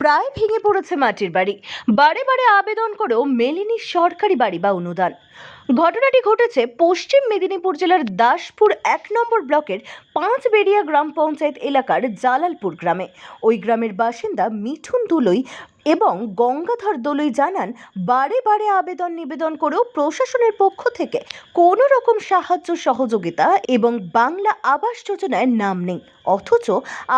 প্রায় ভেঙে পড়েছে মাটির বাড়ি। বারে বারে আবেদন করেও মেলেনি সরকারি বাড়ি বা অনুদান। ঘটনাটি ঘটেছে পশ্চিম মেদিনীপুর জেলার দাসপুর এক নম্বর ব্লকের পাঁচবেড়িয়া গ্রাম পঞ্চায়েত এলাকার জালালপুর গ্রামে। ওই গ্রামের বাসিন্দা মিঠুন দুলই এবং গঙ্গাধর দলুই জানান, বারে বারে আবেদন নিবেদন করেও প্রশাসনের পক্ষ থেকে কোনো রকম সাহায্য, সহযোগিতা এবং বাংলা আবাস যোজনায় নাম নেই। অথচ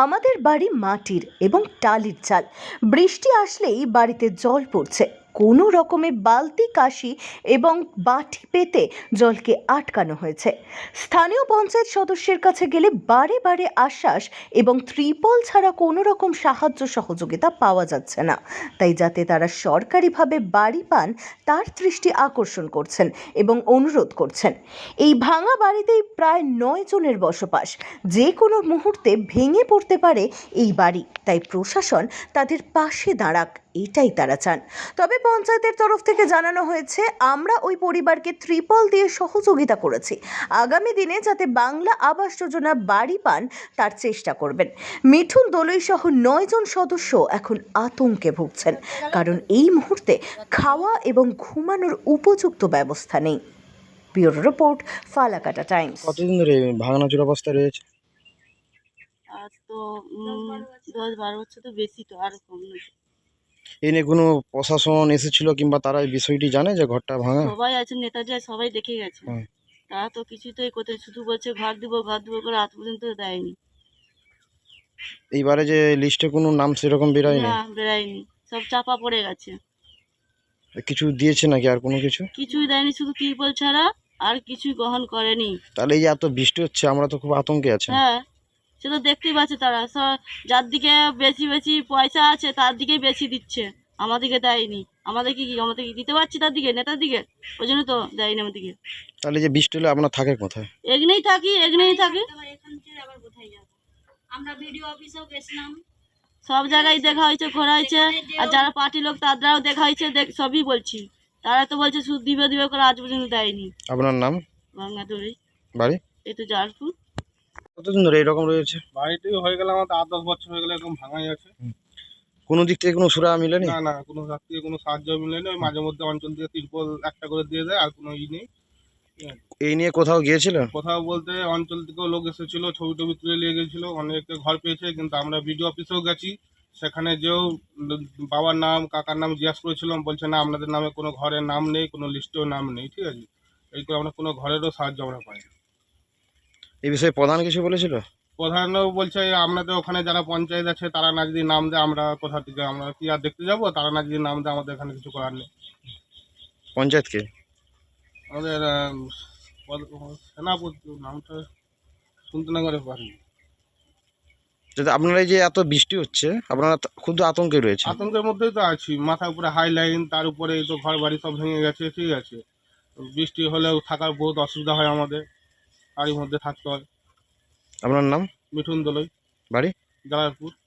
আমাদের বাড়ি মাটির এবং টালির চাল। বৃষ্টি আসলেই বাড়িতে জল পড়ছে। কোনো রকমে বালতি, কাশি এবং বাটি পেতে জলকে আটকানো হয়েছে। স্থানীয় পঞ্চায়েত সদস্যের কাছে গেলে বারে বারে আশ্বাস এবং ত্রিপল ছাড়া কোনো রকম সাহায্য সহযোগিতা পাওয়া যাচ্ছে না। তাই যাতে তারা সরকারিভাবে বাড়ি পান, তার দৃষ্টি আকর্ষণ করছেন এবং অনুরোধ করছেন। এই ভাঙা বাড়িতেই প্রায় নয় জনের বসবাস। যে কোনো মুহূর্তে ভেঙে পড়তে পারে এই বাড়ি। তাই প্রশাসন তাদের পাশে দাঁড়াক। এটাই তারা চান। তবে পঞ্চায়েতের তরফ থেকে জানানো হয়েছে আমরা ওই পরিবারকে ত্রিপল দিয়ে সহযোগিতা করেছি। আগামী দিনে যাতে বাংলা আবাস যোজনা বাড়ি পান তার চেষ্টা করবেন। মিঠুন দলই সহ নয় জন সদস্য এখন আতঙ্কে ভুগছেন। কারণ এই মুহূর্তে খাওয়া এবং ঘুমানোর উপযুক্ত ব্যবস্থা নেই। Bureau report Falakata times. কতদিন ধরে ভাঙাচোর অবস্থায় রয়েছে? আজ তো দশ বারো বছর তো বেশি তো আর কম নয়। এই নিয়ে কোনো প্রশাসন এসেছিল কিংবা তারা এই বিষয়টি জানে যে ঘরটা ভাঙা? সবাই আছে নেতাজি আছে, সবাই দেখে গেছে। হুম। তারা তো কিছুতেই করতে শুধু বলছে ঘর দিব ঘর দিব করে আজ পর্যন্ত দেয়নি। এইবারে যে লিস্টে কোনো নাম সেরকম বেরোয়নি? না বেড়ায়নি সব চাপা পড়ে গেছে। কিছু দিয়েছে নাকি আর কোনো কিছু? কিছুই দেয়নি শুধু টিউবওয়েল ছাড়া আর কিছুই গ্রহণ করেনি। তাহলে এই যে এত বৃষ্টি হচ্ছে আমরা তো খুব আতঙ্কে আছি। হ্যাঁ। সে তো দেখতেই পাচ্ছে তারা। যার দিকে বেশি বেশি পয়সা আছে তার দিকেই বেশি দিচ্ছে। আমাদেরকে দেয়নি। আমাদের কি কি আমাদের কি দিতে পারছি তার দিকে নেতার দিকে? ওই জন্য তো দেয়নি আমাদেরকে। তাহলে যে বৃষ্টি হলে আপনার থাকে কোথায়? এগনেই থাকি এগনেই থাকি। আমরা ভিডিও অফিসেও গেছিলাম। সব জায়গায় দেখা হয়েছে ঘোরা হয়েছে। আর যারা পার্টি লোক তাদেরও দেখা হয়েছে দেখ সবই বলছি। তারা তো বলছে শুধু দিবে দিবে করে আজ পর্যন্ত দেয়নি। আপনার নাম? গঙ্গা দৌড়ে বাড়ি? এই তো জারপুর কতদিন ধরে এরকম রয়েছে? বাড়িটি হয়ে গেলে আমাদের আট দশ বছর হয়ে গেলে এরকম ভাঙাই আছে। কোনো দিক থেকে কোনো সুরা মিলেনি? না না কোনো হাত থেকে কোনো সাহায্য মিলেনি। ওই মাঝে মধ্যে অঞ্চল থেকে তিরপল একটা করে দিয়ে দেয় আর কোনো ই নেই। এই নিয়ে কোথাও গিয়েছিল? কোথাও বলতে অঞ্চল থেকেও লোক এসেছিল ছবি টবি তুলে নিয়ে গেছিল অনেকে ঘর পেয়েছে কিন্তু আমরা বিডিও অফিসেও গেছি। সেখানে যেও বাবার নাম কাকার নাম জিজ্ঞাসা করেছিলাম বলছে না আপনাদের নামে কোনো ঘরের নাম নেই কোনো লিস্টেও নাম নেই ঠিক আছে? এই করে আমরা কোনো ঘরেরও সাহায্য আমরা পাই না। এই বিষয়ে প্রধান কিছু বলেছিল? প্রধানও বলছে আপনাদের ওখানে যারা পঞ্চায়েত আছে তারা না যদি নাম দেয় আমরা কোথা থেকে আমরা কি আর দেখতে যাব? তারা না যদি নাম দেয় আমাদের এখানে কিছু করার নেই। পঞ্চায়েতকে? আমাদের সেনাপতি নামটা শুনতে না করে পারি যদি আপনারা এই যে এত বৃষ্টি হচ্ছে আপনারা খুব আতঙ্কে রয়েছে আতঙ্কের মধ্যেই তো আছি। মাথার উপরে হাই লাইন তার উপরে তো ঘর বাড়ি সব ভেঙে গেছে ঠিক আছে। বৃষ্টি হলেও থাকার বহুত অসুবিধা হয় আমাদের। বাড়ির মধ্যে থাকতে হয়। আপনার নাম? মিঠুন দলই। বাড়ি? জালালপুর।